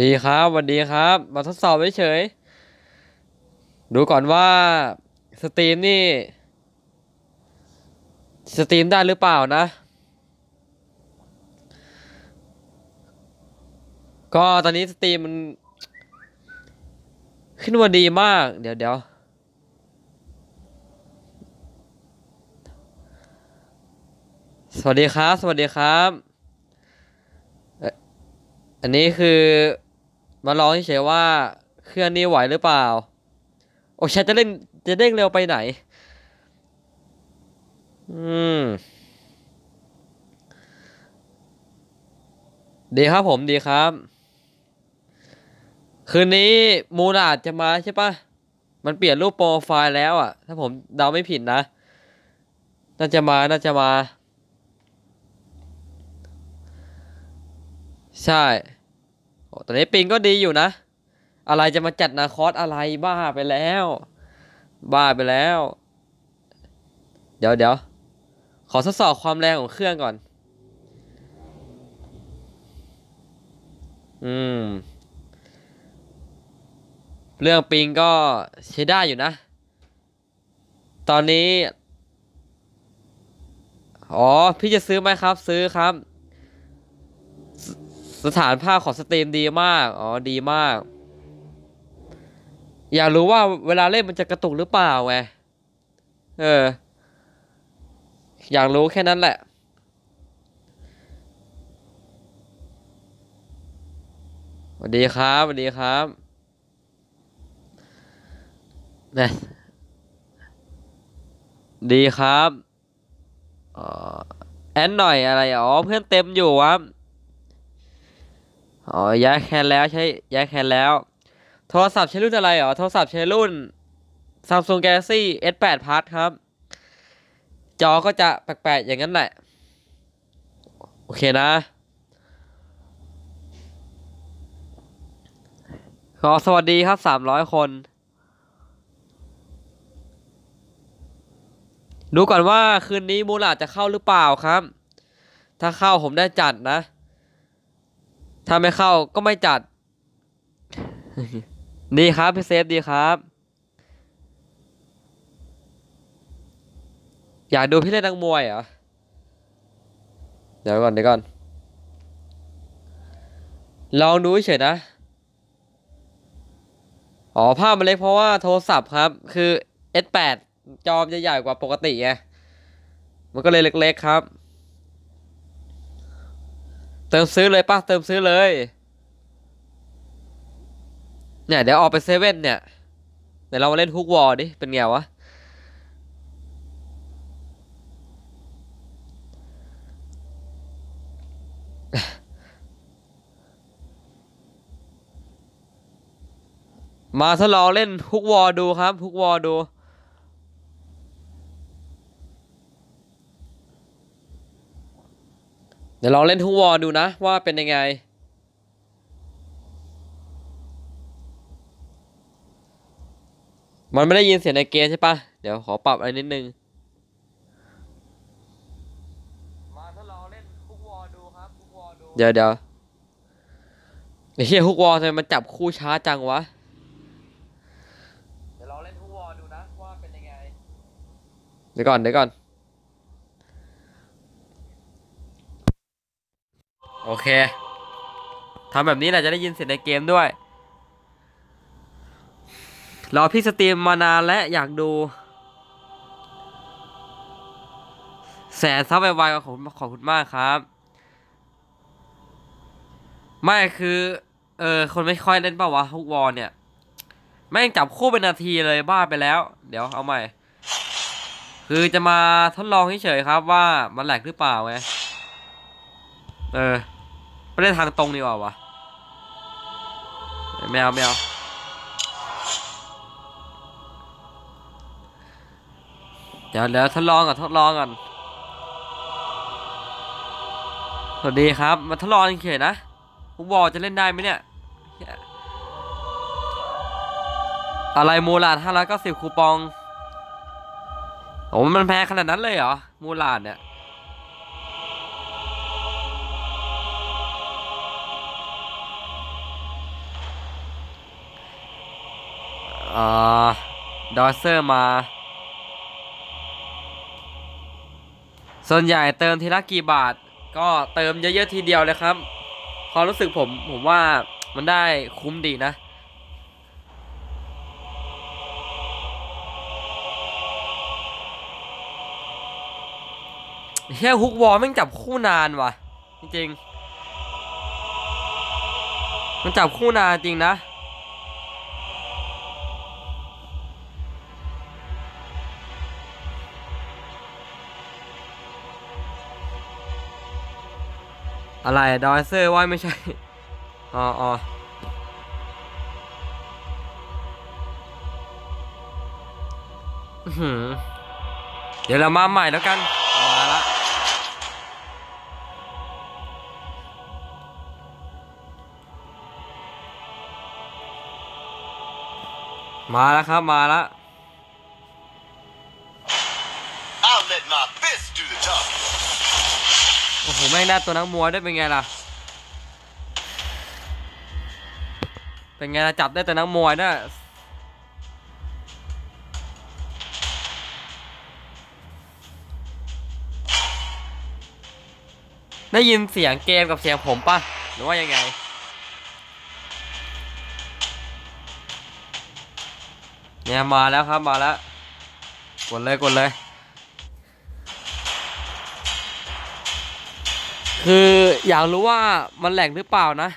ดีครับวันดีครับ มาทดสอบเฉยดูก่อนว่าสตรีมนี่ สตรีมได้หรือเปล่านะ ก็ตอนนี้สตรีมมัน ขึ้นมาดีมาก เดี๋ยวเดี๋ยวสวัสดีครับ สวัสดีครับ อันนี้คือมาลองเฉยว่าเครื่องนี้ไหวหรือเปล่า โอ้แชทจะเล่นจะเด้งเร็วไปไหน อืม ดีครับผมดีครับ คืนนี้มูนอาจจะมาใช่ปะมันเปลี่ยนรูปโปรไฟล์แล้วอะ ถ้าผมเดาไม่ผิดนะ น่าจะมา น่าจะมา ใช่ ตอนนี้ปิงก็ดีอยู่นะ อะไรจะมาจัดนาคอสอะไรบ้าไปแล้ว บ้าไปแล้ว เดี๋ยวเดี๋ยวขอทดสอบความแรงของเครื่องก่อน อืม เรื่องปิงก็ใช้ได้อยู่นะ ตอนนี้ อ๋อ พี่จะซื้อไหมครับ ซื้อครับ สถานภาพของสตรีมดีมาก อ๋อ ดีมาก อยากรู้ว่าเวลาเล่นมันจะกระตุกหรือเปล่าไง เออ อยากรู้แค่นั้นแหละ สวัสดีครับ สวัสดีครับนะดีครับอ๋อแอนหน่อยอะไร อ๋อ เพื่อนเต็มอยู่ครับ อ๋อย้ายแคนแล้วใช้ย้ายแคนแล้ว โทรศัพท์ใช้รุ่นอะไรอ๋อโทรศัพท์ใช้รุ่น Samsung Galaxy S8 Plus ครับ จอก็จะแปลกๆอย่างนั้นแหละ โอเคนะขอสวัสดีครับสามร้อยคน ดูก่อนว่าคืนนี้มูลาดจะเข้าหรือเปล่าครับ ถ้าเข้าผมได้จัดนะ ถ้าไม่เข้าก็ไม่จัด ดีครับพี่เซฟดีครับ อยากดูพี่เล่นนักมวยเหรอ เดี๋ยวก่อนเดี๋ยวก่อน ลองดูเฉยนะ อ๋อภาพมันเล็กเพราะว่าโทรศัพท์ครับ คือ S8 จอมจะใหญ่กว่าปกติไง มันก็เลยเล็กๆครับ ติมซื้อเลยป่ะเติมซื้อเลย เนี่ย เดี๋ยวออกไปเซเว่นเนี่ย เดี๋ยวเรามาเล่นฮุกวอลดิ เป็นไงวะ มาทดลองเล่นฮุกวอลดูครับฮุกวอลดู ดี๋ยวลองเล่นฮุกวอลดูนะว่าเป็นยังไง มันไม่ได้ยินเสียงในเกมใช่ปะเดี๋ยวขอปรับอะไรนิดนึงมาทดลองเล่นฮุกวอลดูครับฮุกวอลดูเดี๋ยวเดี๋ยวไอ้เหี้ยฮุกวอลทำไมมันจับคู่ช้าจังวะ เดี๋ยวลองเล่นฮุกวอลดูนะว่าเป็นยังไง เดี๋ยวก่อนเดี๋ยวก่อน โอเคทำแบบนี้แหละจะได้ยินเสียงในเกมด้วยรอพี่สตรีมมานานและอยากดูแสนซับไวๆขอบคุณขอบคุณมากครับ ไม่คือเออคนไม่ค่อยเล่นเปล่าวะฮุกวอลเนี่ยแม่งจับคู่เป็นนาทีเลยบ้าไปแล้ว เดี๋ยวเอาใหม่ คือจะมาทดลองเฉยๆครับว่ามันแหลกหรือเปล่าไงเออ ไม่ได้ทางตรงนี่ว่าวะไม่เอาไม่เอาเดี๋ยวเดี๋ยวทดลองก่อนทดลองก่อนสวัสดีครับ มาทดลองเฉยนะฟุตบอลจะเล่นได้ไหมเนี่ย อะไรมูลาดห้าร้อยเก้าสิบคูปองโอ้มันแพงขนาดนั้นเลยเหรอ มูลาดเนี่ย อ่าดอเซอร์มา ส่วนใหญ่เติมทีละกี่บาท ก็เติมเยอะๆทีเดียวเลยครับความรู้สึกผมผมว่ามันได้คุ้มดีนะ เฮียฮุกวอลแม่งจับคู่นานว่ะ จริงๆ มันจับคู่นานจริงนะ อะไรดอยเซอร์ว่าไม่ใช่ อ๋ออ๋อเดี๋ยวเรามาใหม่แล้วกัน มาละมาแล้วครับ มาแล้ว แม่งได้ตัวนักมวยได้เป็นไงล่ะ เป็นไงล่ะจับได้แต่นักมวยนะได้ยินเสียงเกมกับเสียงผมปะหรือว่ายังไงเนี่ยมาแล้วครับมาแล้ว กดเลยกดเลย คืออยากรู้ว่ามันแหลกหรือเปล่านะ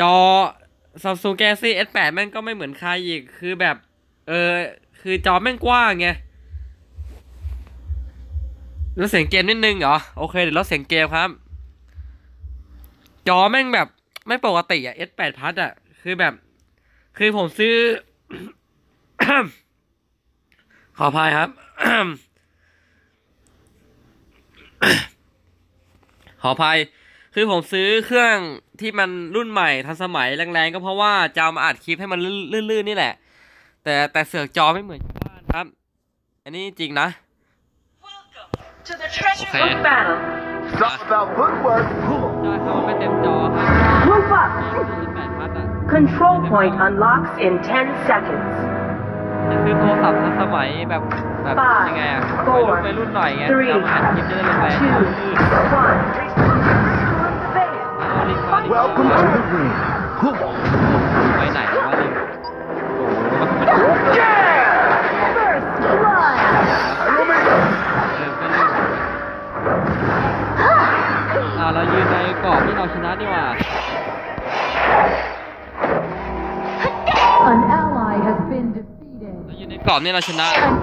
จอ Samsung Galaxy S8 แม่งก็ไม่เหมือนใครอีก คือแบบ เออ คือจอแม่งกว้างไงลดเสียงเกมนิดนึงเหรอ โอเคเดี๋ยวลดเสียงเกมครับ จอแม่งแบบไม่ปกติอะ S8 พัดอะคือแบบ คือผมซื้อ ขออภัยครับ ขออภัย คือผมซื้อเครื่องที่มันรุ่นใหม่ทันสมัยแรงๆ ก็เพราะว่าจะเอามาอัดคลิปให้มันลื่นๆนี่แหละ แต่แต่เสือกจอไม่เหมือนชาวบ้านครับ อันนี้จริงนะ To the treasure Okay. of battle. Something about footwork. ใช่ครับมันไม่เต็มจอครับ Move up. แปดพัดอะ Control point unlocks in 10 seconds. จะซื้อโทรศัพท์ทันสมัยแบบ แบบยังไงอะวัยรุ่นวัยรุ่นหน่อยไง Three, เอามาอัดคลิปจะได้แรงๆ Two, ลื่น one. The base. ๆเอาลิงก์มาลิงก์ Welcome มา to the ring. ไปไหนวะลิงก์โอ้โหมันไม่ได้ First blood. เออก็ลื่นอ่าเรายืนในกรอบที่เราชนะนี่หว่า An ally has been defeated. เรายืนในกรอบนี่เราชนะ An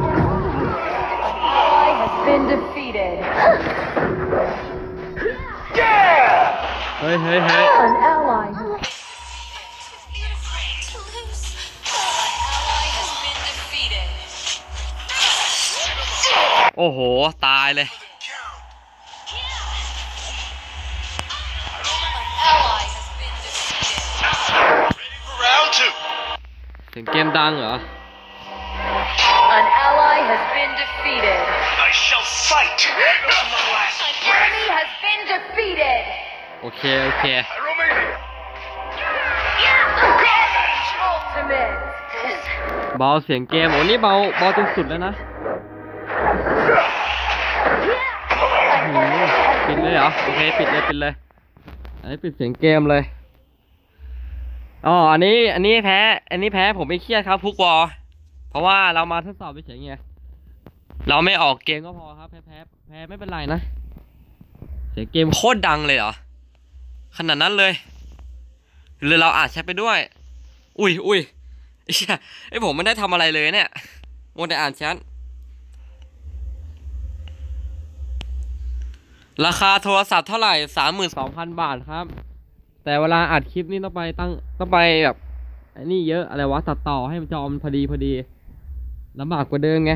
เฮ้ยเฮ้ยเฮ้ย An ally has to lose. Ally has been defeated. โอ้โห ตายเลย An ally has been defeated. Ready for round two. ถึงเกมดังเหรอ An ally has been defeated. I shall fight to my last An enemy has been defeated. โอเค โอเค เบาเสียงเกม โอ้นี่เบาเบาจนสุดแล้วนะปิดเลยเหรอ โอเค ปิดเลย ปิดเลย อันนี้ปิดเสียงเกมเลย อ๋อ อันนี้ อันนี้แพ้ อันนี้แพ้ผมไม่เครียดครับพุกวอลเพราะว่าเรามาทดสอบไปเฉยไงเราไม่ออกเกมก็พอครับ แพ้แพ้แพ้ไม่เป็นไรนะ เสียงเกมโคตรดังเลยเหรอ ขนาดนั้นเลยหรือเราอาจใช้ไปด้วย อุ้ยอุ้ยไอ้เหี้ยไอ้ผมไม่ได้ทำอะไรเลยเนี่ยมัวแต่อ่านแชทราคาโทรศัพท์เท่าไหร่สามหมื่นสองพันบาทครับ แต่เวลาอัดคลิปนี่ต้องไปตั้งต้องไปแบบไอ้นี่เยอะอะไรวะตัดต่อให้มันจอมันพอดีพอดีลำบากกว่าเดิมไง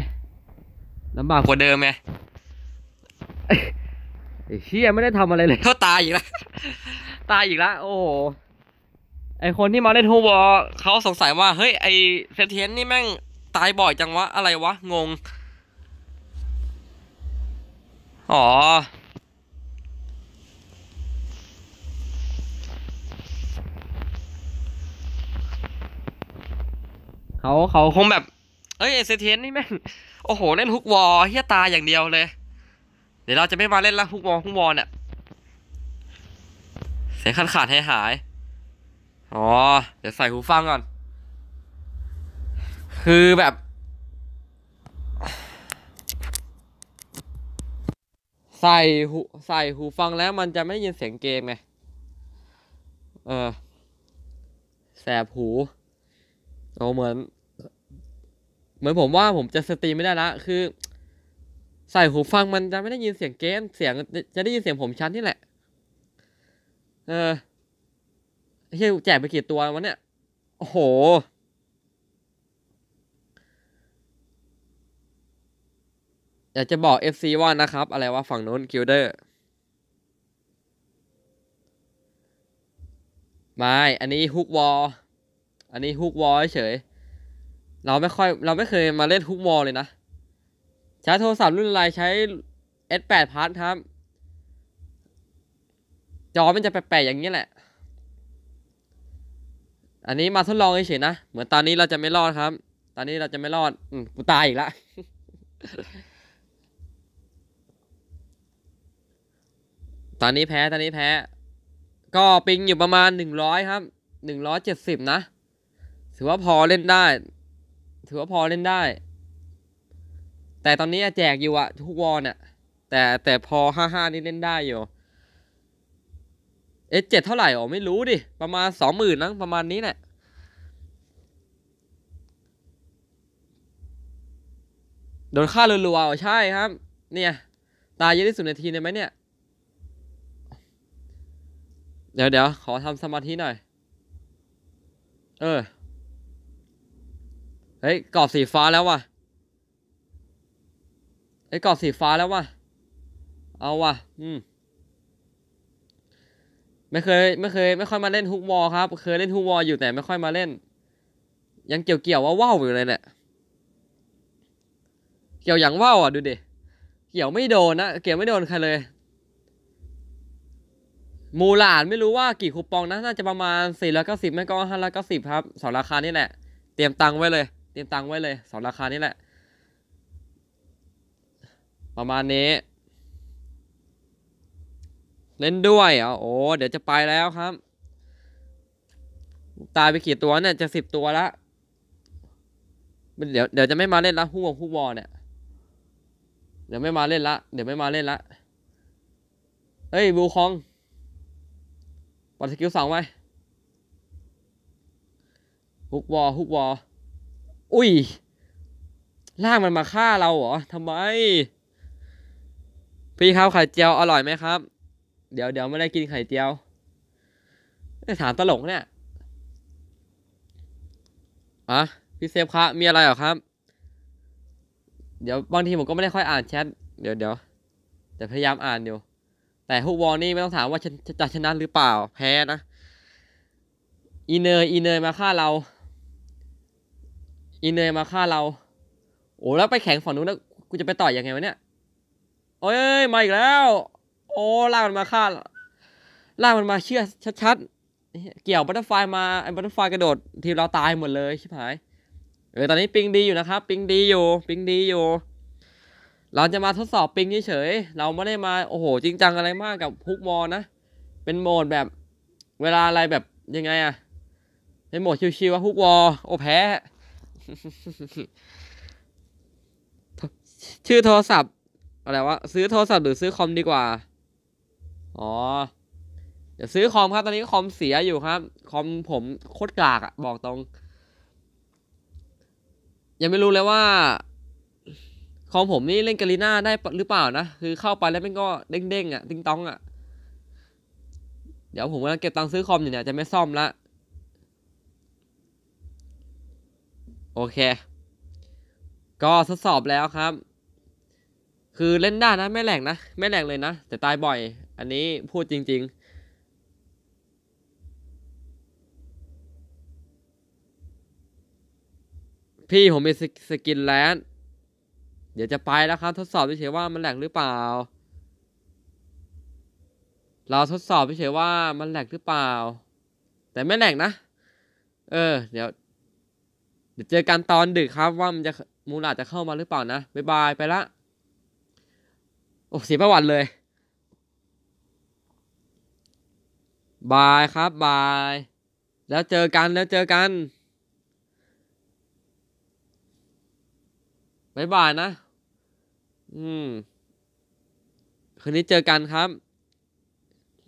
ลำบากกว่าเดิมไงไอ้เชี่ยไม่ได้ทำอะไรเลยเขาตายอีกแล้ว ตายอีกแล้วโอ้โหไอคนที่มาเล่นฮูวอลเขาสงสัยว่า เฮ้ย ไอเซเทียนนี่แม่งตายบ่อยจังวะ อะไรวะ งง อ๋อ เขาเขาคงแบบ เอ้ยเอเซเทนนี่แม่ง โอ้โห เล่นฮุกวอลเฮียตายอย่างเดียวเลย เดี๋ยวเราจะไม่มาเล่นละฮุกวอลฮุกวอลเนี่ย เสียงขาดขาดหายหาย อ๋อ เดี๋ยวใส่หูฟังก่อน คือแบบ ใส่หูใส่หูฟังแล้วมันจะไม่ได้ยินเสียงเกมไง เออ แสบหูโอ้เหมือน เหมือนผมว่าผมจะสตรีมไม่ได้ละ คือ ใส่หูฟังมันจะไม่ได้ยินเสียงเกม เสียงจะได้ยินเสียงผมชัดนี่แหละ เออเฮียแจกไปกี่ตัววันเนี่ย โอ้โห อยากจะบอก FC ว่านะครับ อะไรว่าฝั่งโน้นกิลเดอร์ไม่อันนี้ฮุกวอลอันนี้ฮุกวอลเฉย เราไม่ค่อย เราไม่เคยมาเล่นฮุกวอลเลยนะ ใช้โทรศัพท์รุ่นอะไรใช้ S8 พาร์ทครับ จอมันจะแปลกๆอย่างนี้แหละ อันนี้มาทดลองเฉยๆนะ เหมือนตอนนี้เราจะไม่รอดครับ ตอนนี้เราจะไม่รอด อืมกูตายอีกแล้วตอนนี้แพ้ ตอนนี้แพ้ ก็ปิงอยู่ประมาณหนึ่งร้อยครับ หนึ่งร้อยเจ็ดสิบนะ ถือว่าพอเล่นได้ ถือว่าพอเล่นได้ แต่ตอนนี้แจกอยู่อะทุกวอลเนี่ยแต่แต่พอห้าห้านี่เล่นได้อยู่ เอเจ็ดเท่าไหร่อ๋อไม่รู้ดิ ประมาณสองหมื่นนะประมาณนี้แหละโดนฆ่ารัวๆใช่ครับ เนี่ย ตายเยอะที่สุดในทีมเลยไหมเนี่ย เดี๋ยวเดี๋ยวขอทำสมาธิหน่อย เออ เฮ้ยกรอบสีฟ้าแล้วว่ะเฮ้ยกรอบสีฟ้าแล้วว่ะ เอาว่ะ อืม ไม่เคยไม่เคย ไม่ค่อยมาเล่นฮุกวอลครับ เคยเล่นฮุกวอลอยู่แต่ไม่ค่อยมาเล่น ยังเกี่ยวเกี่ยวว่าว่าวอยู่เลยเนี่ยเกี่ยวอย่างว่าวอะดูดิเกี่ยวไม่โดนนะเกี่ยวไม่โดนใครเลย มูลานไม่รู้ว่ากี่คูปองนะน่าจะประมาณ4ี่ร้อยเก้าสิบไม่ก็ห้าร้อยเก้าสิบครับสองราคานี่แหละ เตรียมตังค์ไว้เลย เตรียมตังค์ไว้เลยสองราคานี่แหละ ประมาณนี้ เล่นด้วยเหรอโอ้เดี๋ยวจะไปแล้วครับ ตายไปกี่ตัวเนี่ยจะสิบตัวละเดี๋ยวเดี๋ยวจะไม่มาเล่นละฮู้วงฮู้วอลเนี่ยเดี๋ยวไม่มาเล่นละ เดี๋ยวไม่มาเล่นละ เฮ้ยบูคองปัดสกิลสองไว้ฮุกวอลฮุกวอลอุ้ยล่างมันมาฆ่าเราเหรอทำไม พี่ครับไข่เจียวอร่อยไหมครับ เดี๋ยวเดี๋ยวไม่ได้กินไข่เจียวถามตลกเนี่ยอะพี่เซฟครับมีอะไรเหรอครับ เดี๋ยวบางทีผมก็ไม่ได้ค่อยอ่านแชทเดี๋ยวเดี๋ยวแต่พยายามอ่านอยู่ แต่ฮุกวอลนี่ไม่ต้องถามว่าจะจะจะชนะหรือเปล่า แพ้นะอีเนยอีเนยมาฆ่าเราอีเนยมาฆ่าเรา โอ้แล้วไปแข่งฝั่งนู้นแล้วกูจะไปต่อยยังไงวะเนี่ยโอ้ยมาอีกแล้ว โอ้ลากมันมาฆ่าลากมันมาเชื่อชัดๆ เกี่ยวบัตเตอร์ไฟมาไอ้บัตเตอร์ไฟกระโดดทีมเราตายหมดเลยชิบหายเออตอนนี้ปิงดีอยู่นะครับ ปิงดีอยู่ ปิงดีอยู่ เราจะมาทดสอบปิงเฉยๆเราไม่ได้มาโอ้โห จริงจังอะไรมากกับฮุกมอนะ เป็นโหมดแบบเวลาอะไรแบบยังไงอะเป็นโหมดชิวๆว่าฮุกวอโอ้แพ้ชื่อโทรศัพท์อะไรวะซื้อโทรศัพท์หรือซื้อคอมดีกว่า อ๋อเดี๋ยวซื้อคอมครับ ตอนนี้คอมเสียอยู่ครับ คอมผมโคตรกากอะบอกตรง ยังไม่รู้เลยว่าคอมผมนี่เล่นกาลีน่าได้หรือเปล่านะ คือเข้าไปแล้วมันก็เด้งๆอะติ้งต้องอะเดี๋ยวผมกำลังเก็บตังค์ซื้อคอมอยู่เนี่ยจะไม่ซ่อมละโอเค ก็ทดสอบแล้วครับ คือเล่นได้นะไม่แหลกนะไม่แหลกเลยนะ แต่ตายบ่อย อันนี้พูดจริง ๆพี่ผมมีสกสกินแลนด์เดี๋ยวจะไปแล้วครับ ทดสอบเฉยว่ามันแหลกหรือเปล่า เราทดสอบเฉยว่ามันแหลกหรือเปล่า แต่ไม่แหลกนะ เออ เดี๋ยว เดี๋ยวเจอกันตอนดึกครับว่ามันจะมูลาดจะเข้ามาหรือเปล่านะ บ๊ายบายไปละ โอ้เสียประวัติเลย บายครับบาย แล้วเจอกันแล้วเจอกันบายบายนะ อืม คืนนี้เจอกันครับ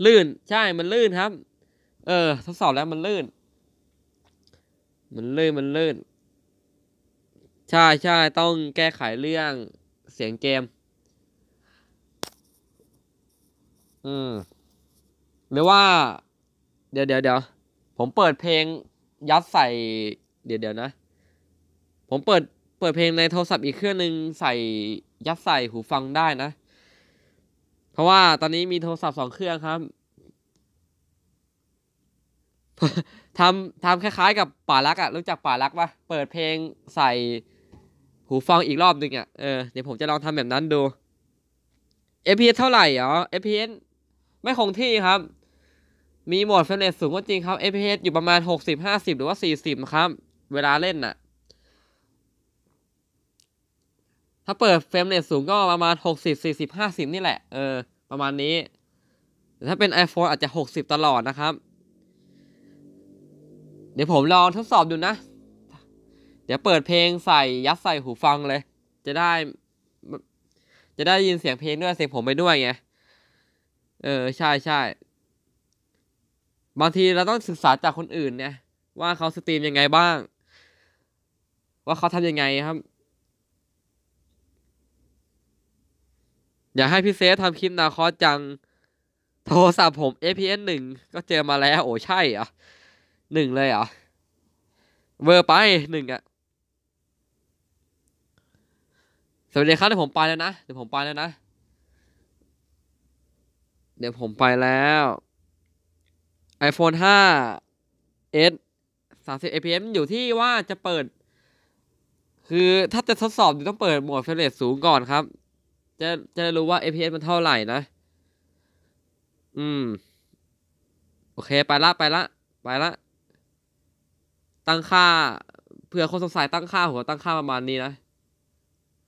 ลื่นใช่มันลื่นครับ เออ ทดสอบแล้วมันลื่น มันลื่นมันลื่น ใช่ใช่ต้องแก้ไขเรื่องเสียงเกม อืมหรือว่า เดี๋ยวเดี๋ยวเดี๋ยวผมเปิดเพลงยัดใส่ เดี๋ยวเดี๋ยวนะ ผมเปิดเปิดเพลงในโทรศัพท์อีกเครื่องหนึ่งใส่ยัดใส่หูฟังได้นะ เพราะว่าตอนนี้มีโทรศัพท์สองเครื่องครับทำทำคล้ายๆ กับป่ารักอะรู้จักป่ารักปะเปิดเพลงใส่หูฟังอีกรอบหนึ่งอะเออเดี๋ยวผมจะลองทำแบบนั้นดู FPS เท่าไหร่อ๋อ FPS ไม่คงที่ครับ มีโหมดเฟรมเรทสูงก็จริงครับ FPS อยู่ประมาณ 60 50 หรือว่า 40 ครับ เวลาเล่นน่ะ ถ้าเปิดเฟรมเรทสูงก็ประมาณ 60 40 50 นี่แหละ เออ ประมาณนี้แต่ถ้าเป็น iPhone อาจจะ 60 ตลอดนะครับ เดี๋ยวผมลองทดสอบดูนะ เดี๋ยวเปิดเพลงใส่ยัดใส่หูฟังเลย จะได้ จะได้ยินเสียงเพลงด้วยเสียงผมไปด้วยไง เออใช่ใช่บางทีเราต้องศึกษาจากคนอื่นเนี่ยว่าเขาสตรีมยังไงบ้าง ว่าเขาทำยังไงครับ อยากให้พี่เซฟทำคลิปนาคอจัง โทรศัพท์ผม APS หนึ่งก็เจอมาแล้ว โอ้ใช่เหรอหนึ่งเลยเหรอเวอร์ไปหนึ่งอะสวัสดีครับเดี๋ยวผมไปแล้วนะเดี๋ยวผมไปแล้วนะ เดี๋ยวผมไปแล้ว iPhone 5 s 30 APM อยู่ที่ว่าจะเปิด คือถ้าจะทดสอบต้องเปิดโหมดเฟรมเรทสูงก่อนครับ จะจะได้รู้ว่า APS มันเท่าไหร่นะ อืม โอเค ไปละไปละไปละ ตั้งค่า เผื่อคนสงสัยตั้งค่าผมก็ตั้งค่าประมาณนี้นะ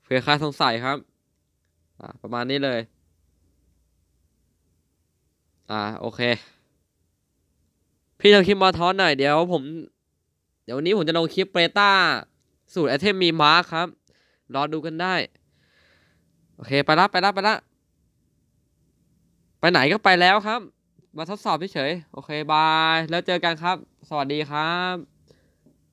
เผื่อใครสงสัยครับ อ่าประมาณนี้เลย อ่าโอเค พี่ทำคลิปมาท้อนหน่อยเดี๋ยวผม เดี๋ยววันนี้ผมจะลงคลิปเปต้า สูตรไอเทมมีมาร์คครับ รอดูกันได้ โอเค ไปละไปละไปละไปไหนก็ไปแล้วครับ มาทดสอบเฉยๆโอเค บาย แล้วเจอกันครับ สวัสดีครับ